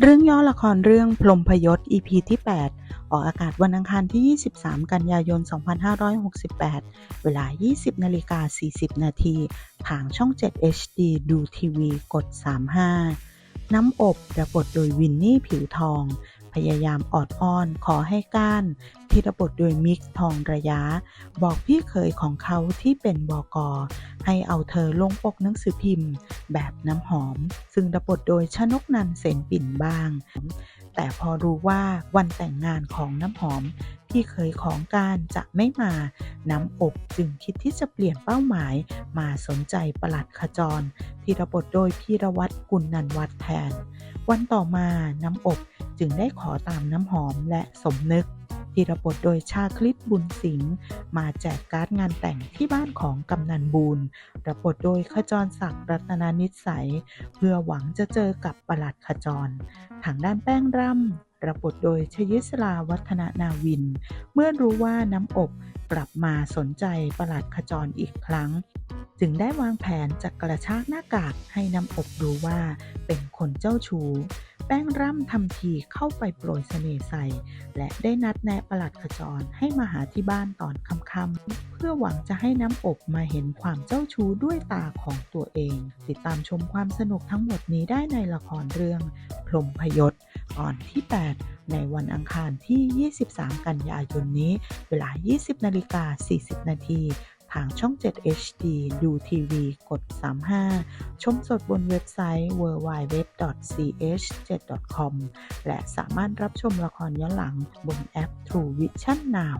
เรื่องย่อละครเรื่องพลมพยศ EP ที่ 8 ออกอากาศวันอังคารที่ 23 กันยายน 2568 เวลา 20นาฬิกา40 นาทีทางช่อง 7 HD ดูทีวีกด 35 น้ำอบรับบทโดยวินนี่ผิวทอง พยายามออดอ้อนขอให้ก้านที่รับทโดยมิกทองระยะ บอกพี่เคยของเขาที่เป็นบกอให้เอาเธอลงปกหนังสือพิมพ์ แบบน้ำหอม ซึ่งรับบทโดยชนกนันเสนปิ่นบ้าง แต่พอรู้ว่าวันแต่งงานของน้ำหอมที่เคยของการจะไม่มา น้ำอบจึงคิดที่จะเปลี่ยนเป้าหมาย มาสนใจประหลัดขจร ที่รับทโดยพีรวัตรกุลนันวัฒน์แทน วันต่อมาน้ำอบ จึงได้ขอตามน้ำหอมและสมนึกที่รับทโดยชาคลิตบุญสิงห์มาแจกการ์ดงานแต่งที่บ้านของกำนันบูนรับทโดยขจรศักดิ์รัตนานิสัย เพื่อหวังจะเจอกับประหลัดขจร ทางด้านแป้งร่ำรับบทโดยชยิสลาวัฒนานาวิน เมื่อรู้ว่าน้ำอบกลับมาสนใจประหลัดขจรอีกครั้ง จึงได้วางแผนจะกระชากหน้ากากให้น้ำอบรู้ว่าเป็นคนเจ้าชู้ แป้งร่ำทำทีเข้าไปโปรยเสน่ห์ใส่ และได้นัดแนะประหลัดขจรให้มาหาที่บ้านตอนค่ำๆ เพื่อหวังจะให้น้ำอบมาเห็นความเจ้าชู้ด้วยตาของตัวเอง ติดตามชมความสนุกทั้งหมดนี้ได้ในละครเรื่อง พรมพยศตอนที่ 8ในวันอังคารที่ 23 กันยายนนี้ เวลา 20 นาฬิกา 40 นาที ทางช่อง 7 HD ดูทีวีกด 35 ชมสดบนเว็บไซต์ www.ch7.com และสามารถรับชมละครย้อนหลังบนแอป True Vision Now